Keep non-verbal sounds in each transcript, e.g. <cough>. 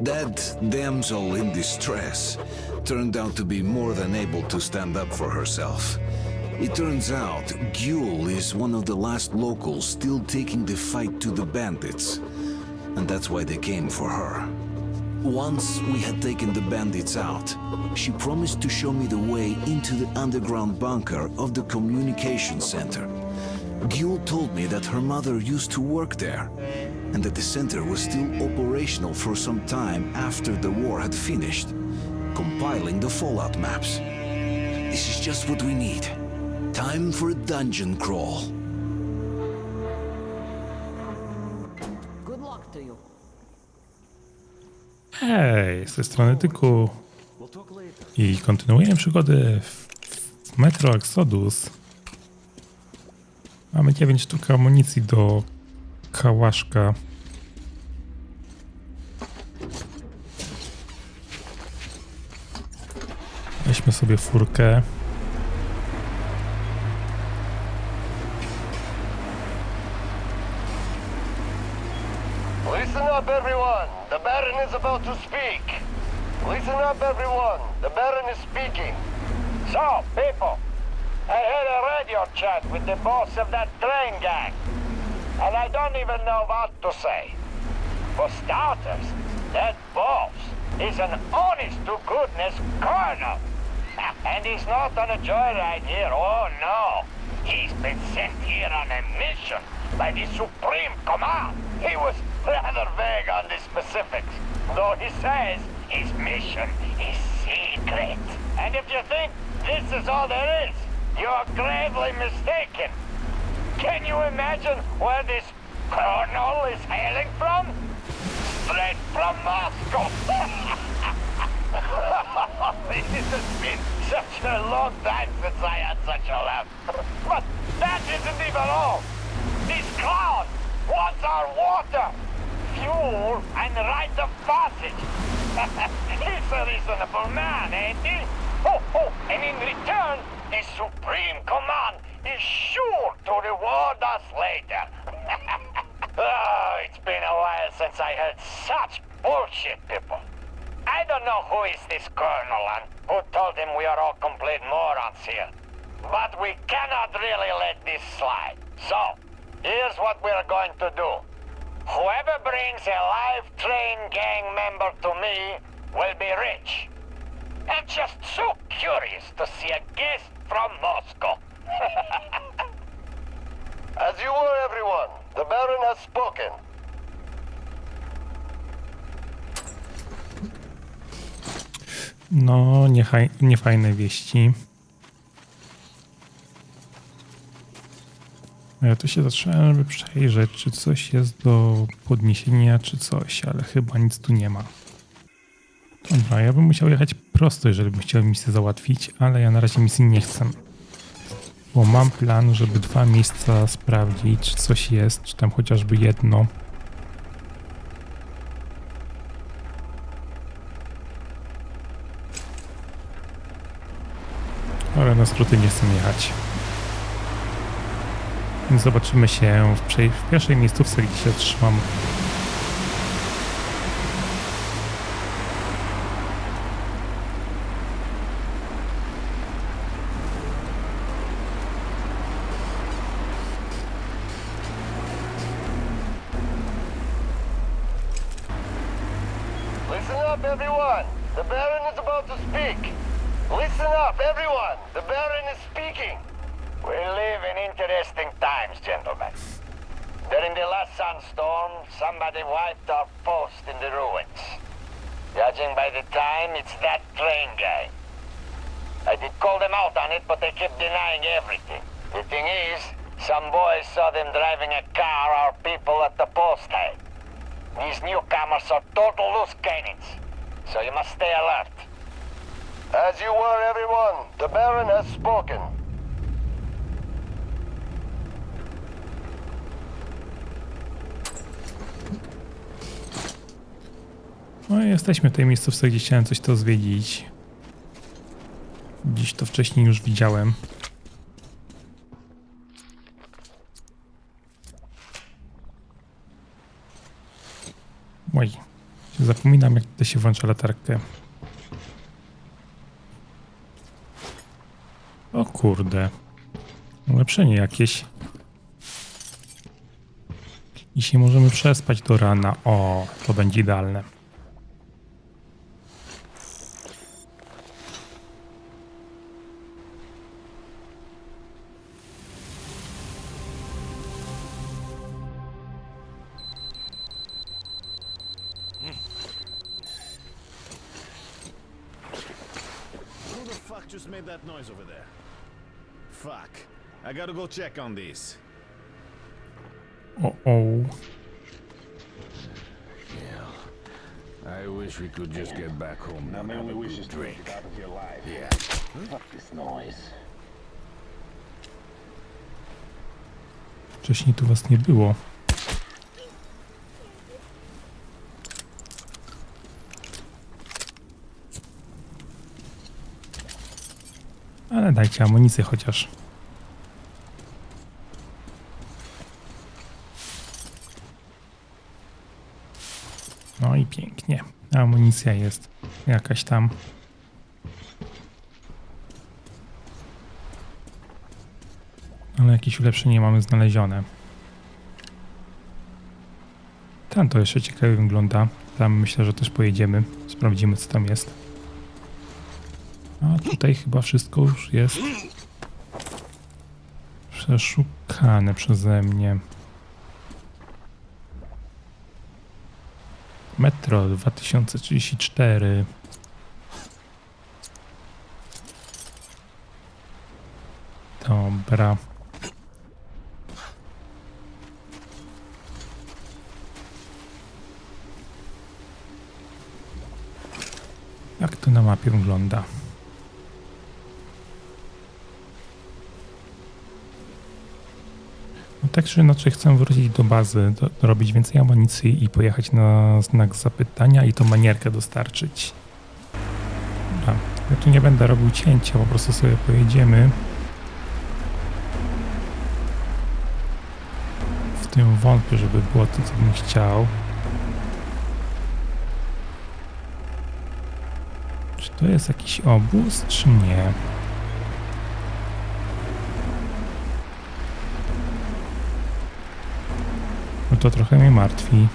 That damsel in distress turned out to be more than able to stand up for herself. It turns out Gule is one of the last locals still taking the fight to the bandits, and that's why they came for her. Once we had taken the bandits out, she promised to show me the way into the underground bunker of the communication center. Gule told me that her mother used to work there, and that the center was still operational for some time after the war had finished, compiling the fallout maps. This is just what we need. Time for a dungeon crawl. Good luck to you. Hej, z tej strony Tyku. I kontynuujemy przygodę w, w Metro Exodus. Mamy 9 sztuk amunicji do kałaszka. Weźmy sobie furkę. Even know oh what to say. For starters, that boss is an honest-to-goodness colonel. And he's not on a joyride here, oh no. He's been sent here on a mission by the Supreme Command. He was rather vague on the specifics, though he says his mission is secret. And if you think this is all there is, you're gravely mistaken. Can you imagine where this colonel is hailing from? Straight from Moscow. <laughs> it has been such a long time since I had such a laugh. But that isn't even all. This clown wants our water, fuel, and right of passage. <laughs> He's a reasonable man, ain't he? Oh, oh, and in return, his Supreme Command is sure to reward us later. <laughs> oh, it's been a while since I heard such bullshit, people. I don't know who is this colonel and who told him we are all complete morons here. But we cannot really let this slide. So, here's what we're going to do. Whoever brings a live train gang member to me will be rich. I'm just so curious to see a guest from Moscow. <laughs> As you were, everyone, the Baron has spoken. No, niechaj, niefajne wieści. Ja tu się zatrzymałem, żeby przejrzeć, czy coś jest do podniesienia, czy coś, ale chyba nic tu nie ma. Dobra, ja bym musiał jechać prosto, jeżeli bym chciał misję załatwić, ale ja na razie misji nie chcę. Bo mam plan, żeby dwa miejsca sprawdzić, czy coś jest, czy tam chociażby jedno. Ale na skróty nie chcę jechać. Więc zobaczymy się w, w pierwszej miejscówce, gdzie się trzymam. Up, everyone. The Baron is about to speak. Listen up, everyone. The Baron is speaking. We live in interesting times, gentlemen. During the last sandstorm, somebody wiped our post in the ruins. Judging by the time, it's that train guy. I did call them out on it, but they kept denying everything. The thing is, some boys saw them driving a car our people at the post had. These newcomers are total loose cannons, so you must stay alert. As you were, everyone, the Baron has spoken. No i jesteśmy w tej miejscówce, gdzie chciałem coś to zwiedzić. Dziś to wcześniej już widziałem. Zapominam, jak to się włącza latarkę. O kurde. Ulepszenie jakieś. I się możemy przespać do rana. O, to będzie idealne. Made that noise over there? Fuck. I gotta go check on this. I wish we could just get back home now. and have a good drink. Yeah. Fuck this noise. Wcześniej tu was nie było. Dajcie amunicję chociaż. No i pięknie. Amunicja jest jakaś tam. Ale jakieś ulepszenie mamy znalezione. Tam to jeszcze ciekawie wygląda. Tam myślę, że też pojedziemy. Sprawdzimy, co tam jest. A tutaj chyba wszystko już jest przeszukane przeze mnie. Metro 2034. Dobra. Jak to na mapie wygląda? Tak czy inaczej chcę wrócić do bazy, do, robić więcej amunicji i pojechać na znak zapytania i tą manierkę dostarczyć. Dobra, ja tu nie będę robił cięcia, po prostu sobie pojedziemy. W tym wątpię, żeby było to, co bym chciał. Czy to jest jakiś obóz, czy nie? To trochę mnie martwi.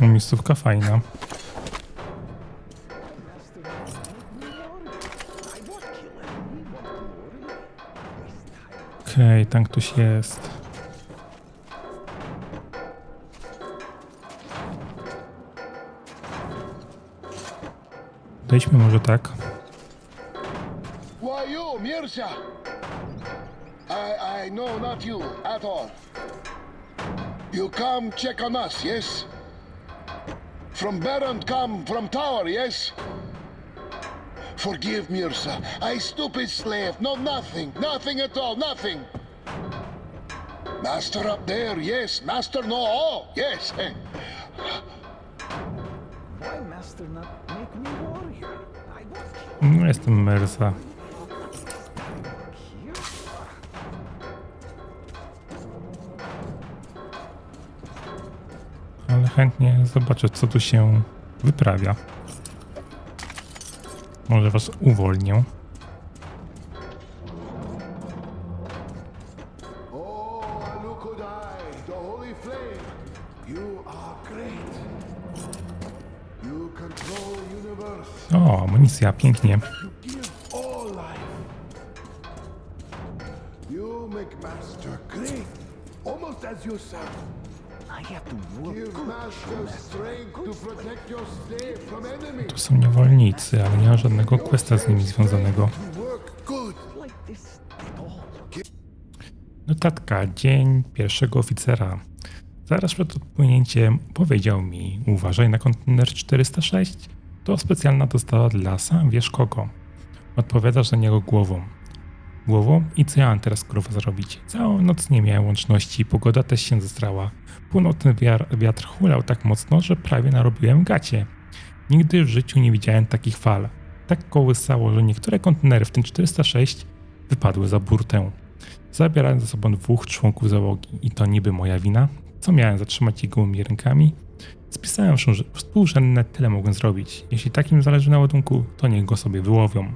No, Miejscówka fajna. Okej, tam ktoś jest. Dojdźmy może tak. Why you, Mirza? I I know not you at all. You come check on us, yes? From Baron come from tower, yes? Forgive Mirza. I stupid slave. No nothing. Nothing at all. Nothing. Master up there, yes. Master no all, yes. <laughs> Why master not make me warrior? I was No, jestem Mersa. Ale chętnie zobaczę, co tu się wyprawia. Może was uwolnię. Enemies. Tu są niewolnicy, ale nie ma żadnego questa z nimi związanego. To. Notatka, dzień pierwszego oficera. Zaraz przed odpłynięciem powiedział mi, uważaj na kontener 406. To specjalna dostawa dla sam wiesz kogo. Odpowiadasz za niego głową. Głową? I co ja mam teraz kurwa zrobić? Całą noc nie miałem łączności, pogoda też się zestrała. Północny wiatr hulał tak mocno, że prawie narobiłem gacie. Nigdy w życiu nie widziałem takich fal. tak kołysało, że niektóre kontenery, w tym 406, wypadły za burtę. Zabierając ze sobą dwóch członków załogi i to niby moja wina, co miałem zatrzymać ich gołymi rękami? Spisałem że współrzędne tyle mogłem zrobić. Jeśli takim zależy na ładunku, to niech go sobie wyłowią.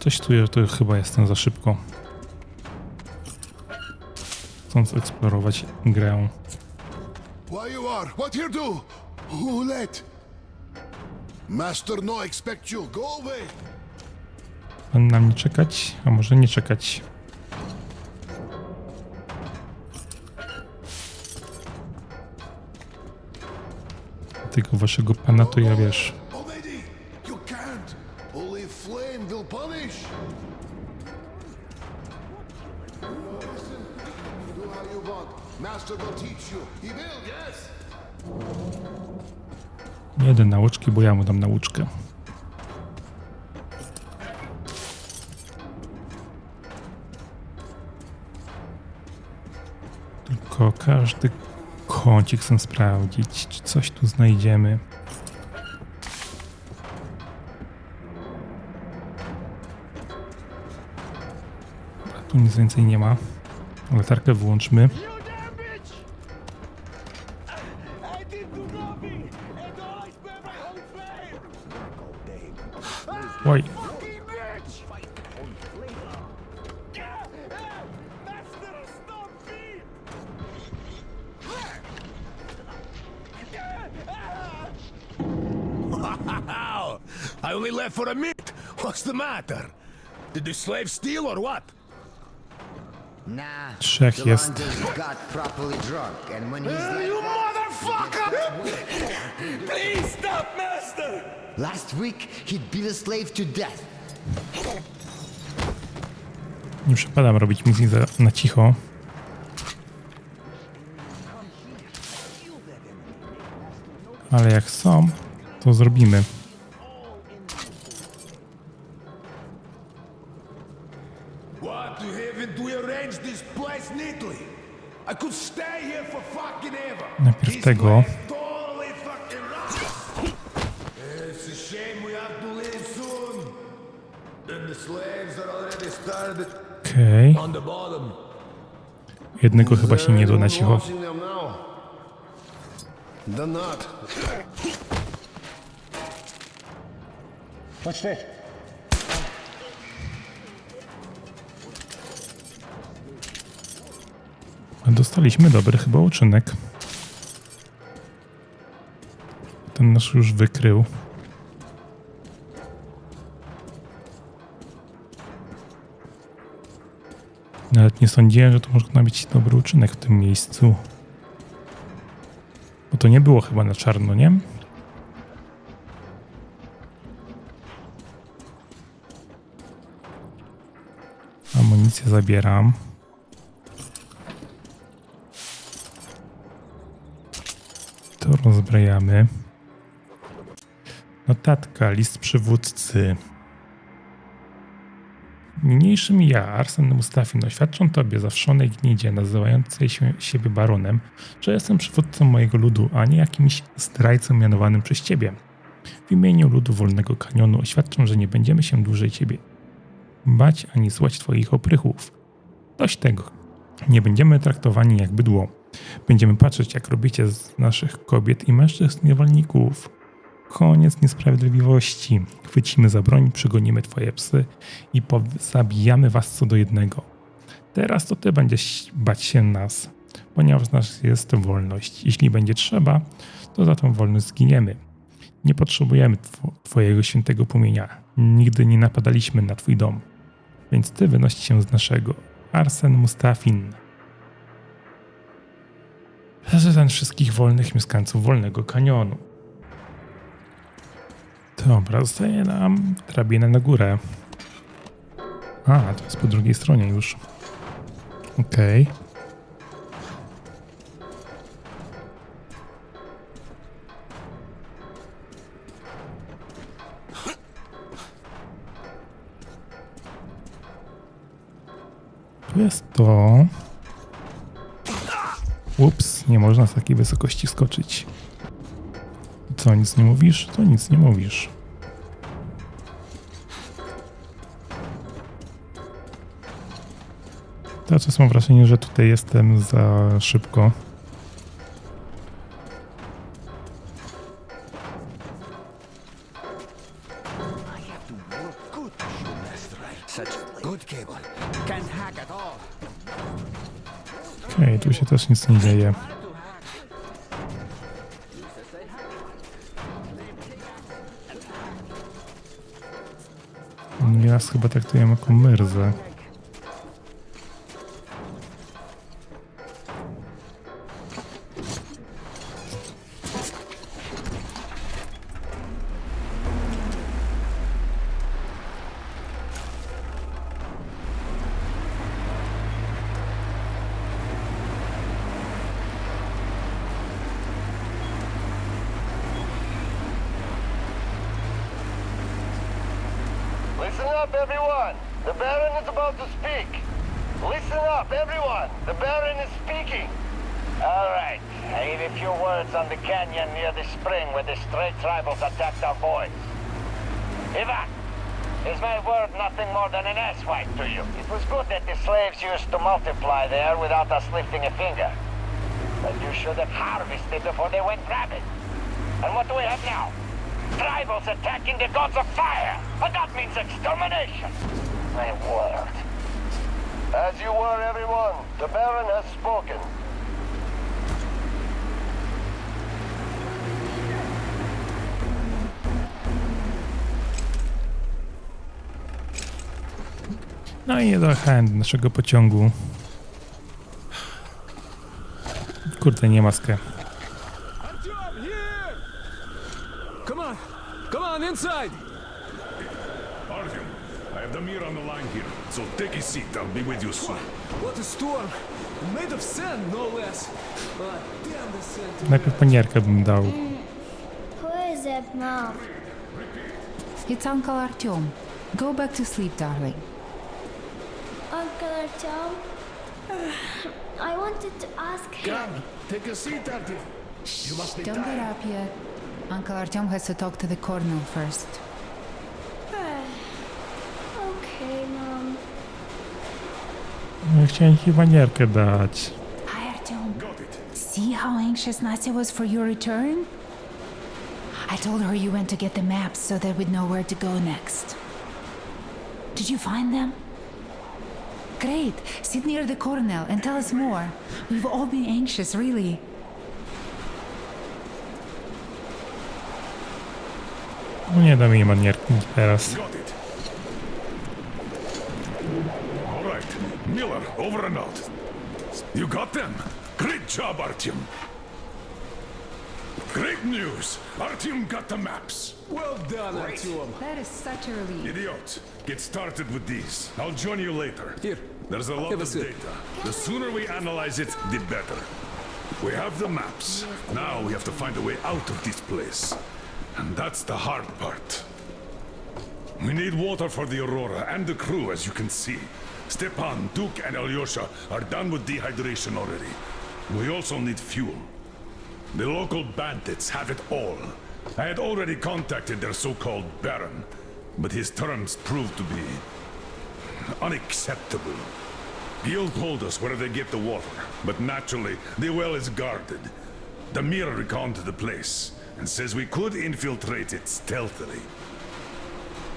Coś czuję, że to chyba jestem za szybko. Chcąc eksplorować grę. Why you are? What here do? Who let? Master no expect you. Go away. Pan na mnie czekać, a może nie czekać. Tego waszego pana to ja wiesz. Jeden nauczki, bo ja mu dam nauczkę. Każdy kącik chcę sprawdzić, czy coś tu znajdziemy. Tu nic więcej nie ma. Latarkę wyłączmy. I only left for a minute. What's the matter? Did the slave steal or what? Nah, Trzech jest. Got properly drunk, and when he's like You motherfucker! Please stop, Master! last week he beat a slave to death. nie przepadam robić za, na cicho. Ale jak są, to zrobimy. Already started Okej. bottom. Jednego chyba się nie da cicho. Dostaliśmy dobry chyba uczynek. Ten nasz już wykrył. Nawet nie sądziłem, że to można być dobry uczynek w tym miejscu. Bo to nie było chyba na czarno, nie? Amunicję zabieram. To rozbrajamy. Notatka, list przywódcy. Niniejszym ja, Arsen Mustafin, oświadczam tobie zawszonej gnidzie nazywającej się siebie baronem, że jestem przywódcą mojego ludu, a nie jakimś zdrajcą mianowanym przez ciebie. W imieniu ludu Wolnego Kanionu oświadczam, że nie będziemy się dłużej ciebie bać ani słuchać twoich oprychów. Dość tego. Nie będziemy traktowani jak bydło. Będziemy patrzeć, jak robicie z naszych kobiet i mężczyzn niewolników. Koniec niesprawiedliwości. Chwycimy za broń, przygonimy twoje psy i zabijamy was co do jednego. Teraz to ty będziesz bać się nas, ponieważ z nas jest wolność. Jeśli będzie trzeba, to za tą wolność zginiemy. Nie potrzebujemy tw- twojego świętego płomienia. Nigdy nie napadaliśmy na twój dom. Więc ty wynoś się z naszego. Arsen Mustafin. Prezydent wszystkich wolnych mieszkańców Wolnego Kanionu. Dobra, zostaje nam drabina na górę. A, to jest po drugiej stronie już. Okej. Tu jest to. Ups, nie można z takiej wysokości skoczyć. Co, nic nie mówisz? To nic nie mówisz. Cały czas mam wrażenie, że tutaj jestem za szybko. Okej, tu się też nic nie dzieje. Traktuję jako myrzę. Multiply there without us lifting a finger. But you should have harvested before they went rabid. And what do we have now? Tribals attacking the gods of fire! And that means extermination! My word. As you were, everyone, the Baron has spoken. No i dojechałem do naszego pociągu. Line here, so take a seat. I'll be with you soon. What a storm! Made of sand, no less. Ah, damn the sand. Najpierw panierkę bym dał. Who is it, Mom? It's Uncle Artyom. Go back to sleep, darling. Uncle Artyom? I wanted to ask him. Come, take a seat, Artyom. You must be Don't get up yet. Uncle Artyom has to talk to the colonel first. Uh, okay, Mom. No, Chciałem ci panierkę dać. Hi, Artyom. Got it. See how anxious Nasya was for your return? I told her you went to get the maps so that we'd know where to go next. Did you find them? Great. Sit near the colonel and tell us more. We've all been anxious, really. No nie dam jej manierki teraz. Got it. All right. Miller, over and out. You got them? Great job, Artyom. Great news. Artyom got the maps. Well done, Artyom. That is such a relief. Idiots, get started with these. I'll join you later. Here. There's a lot of data. The sooner we analyze it, the better. We have the maps. Now we have to find a way out of this place. And that's the hard part. We need water for the Aurora and the crew, as you can see. Stepan, Duke, and Alyosha are done with dehydration already. We also need fuel. The local bandits have it all. I had already contacted their so-called Baron, but his terms proved to be unacceptable. Gil told us where they get the water, but naturally, the well is guarded. The mirror reconned the place and says we could infiltrate it stealthily.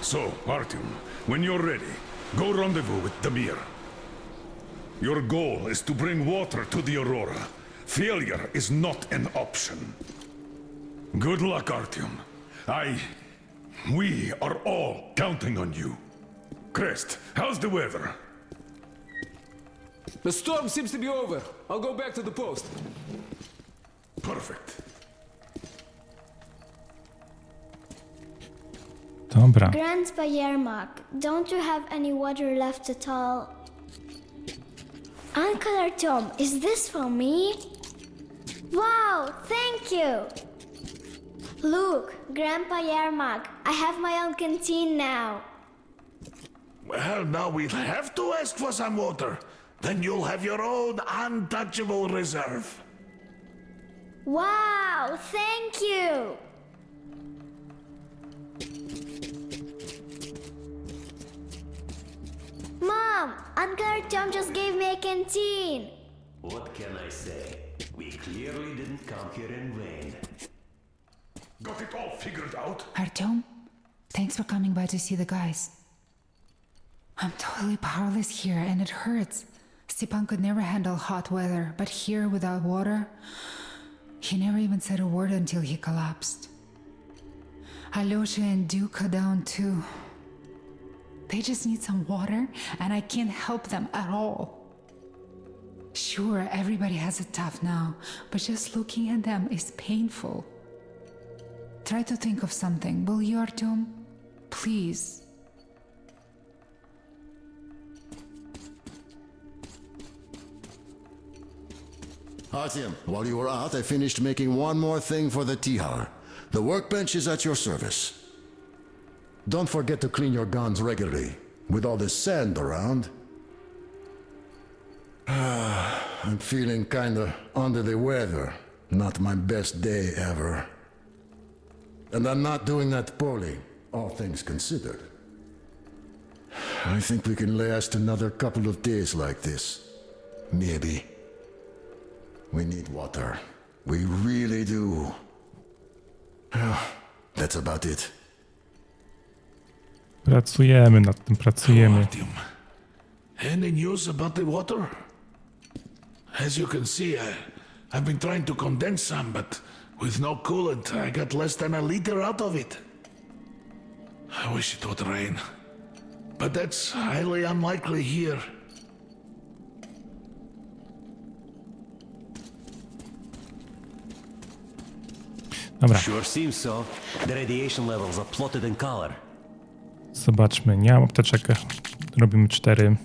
So, Artyom, when you're ready, go rendezvous with Damir. Your goal is to bring water to the Aurora. Failure is not an option. Good luck, Artyom. I... We are all counting on you. Crest, how's the weather? The storm seems to be over. I'll go back to the post. Perfect. Dobra. Grandpa Yermak, don't you have any water left at all? Uncle Artyom, is this for me? Wow, thank you! Look, Grandpa Yermak, I have my own canteen now. Well, now we'll have to ask for some water. Then you'll have your own untouchable reserve. Wow, thank you! Mom, Uncle Artyom just gave me a canteen. What can I say? We clearly didn't come here in vain. Got it all figured out? Artyom, thanks for coming by to see the guys. I'm totally powerless here and it hurts. Stepan could never handle hot weather, but here without water, he never even said a word until he collapsed. Alyosha and Duke are down too. They just need some water, and I can't help them at all. Sure, everybody has it tough now, but just looking at them is painful. Try to think of something, will you, Artyom? Please. Artyom, while you were out, I finished making one more thing for the Tihar. The workbench is at your service. Don't forget to clean your guns regularly. With all this sand around. <sighs> I'm feeling kinda under the weather. Not my best day ever. And I'm not doing that poorly, all things considered. <sighs> I think we can last another couple of days like this. Maybe. We need water. We really do. <sighs> That's about it. Pracujemy nad tym, pracujemy. Artyom, any news about the water? As you can see, I, I've been trying to condense some, but with no coolant, I got less than a liter out of it. I wish it would rain, but that's highly unlikely here. Dobra, Sure seems so. The radiation levels are plotted in color. zobaczmy. Nie mam apteczek. Robimy cztery.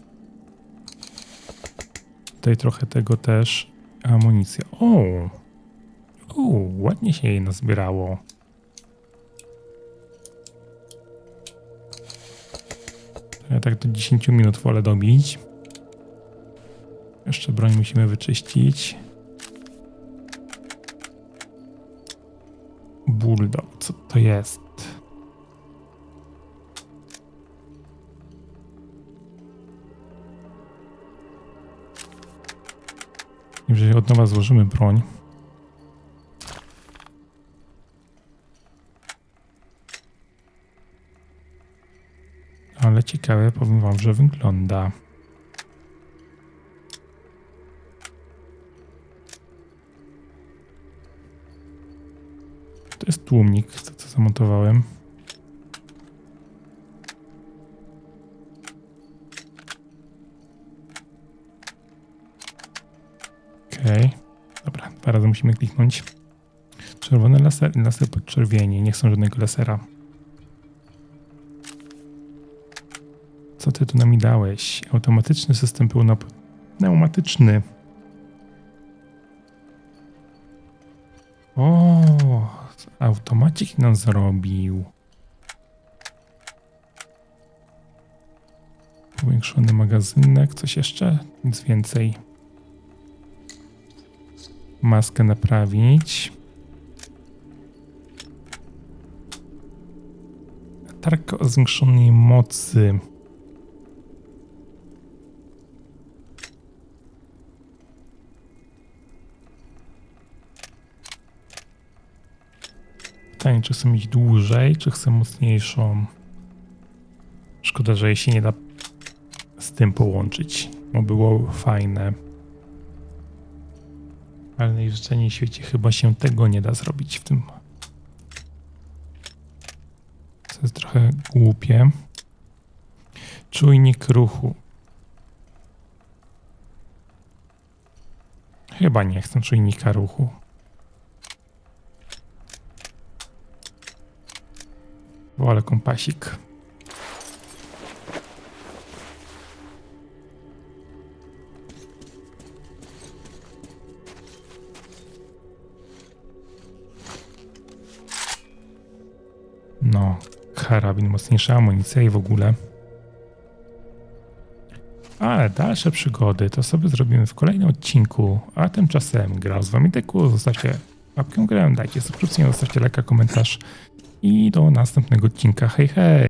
Tutaj trochę tego też. Amunicja. O! O, ładnie się jej nazbierało. Ja tak do 10 minut wolę dobić. Jeszcze broń musimy wyczyścić. Bulldog, co to jest? Jeżeli od nowa złożymy broń. Ale ciekawe, powiem wam, że wygląda. Tłumnik, co, co zamontowałem. Okej. Dobra, dwa razy musimy kliknąć. Czerwony laser i laser podczerwieni. Nie chcą żadnego lasera. Co ty tu nam dałeś? Automatyczny system pełno... Pneumatyczny. O, automatik nam zrobił. Powiększony magazynek, coś jeszcze? Nic więcej. Maskę naprawić. Latarka o zwiększonej mocy. Pytanie, czy chcę mieć dłużej, czy chcę mocniejszą. Szkoda, że jej się nie da z tym połączyć, bo było fajne. Ale najżyczniej w świecie chyba się tego nie da zrobić w tym. Co jest trochę głupie. Czujnik ruchu. Chyba nie chcę czujnika ruchu. Wolę kompasik. No, karabin, mocniejsza amunicja i w ogóle. Ale dalsze przygody to sobie zrobimy w kolejnym odcinku, a tymczasem grał z wami Deku. Zostawcie łapkę w górę, dajcie subskrypcję, zostawcie lajka, komentarz i do następnego odcinka. Hej, hej!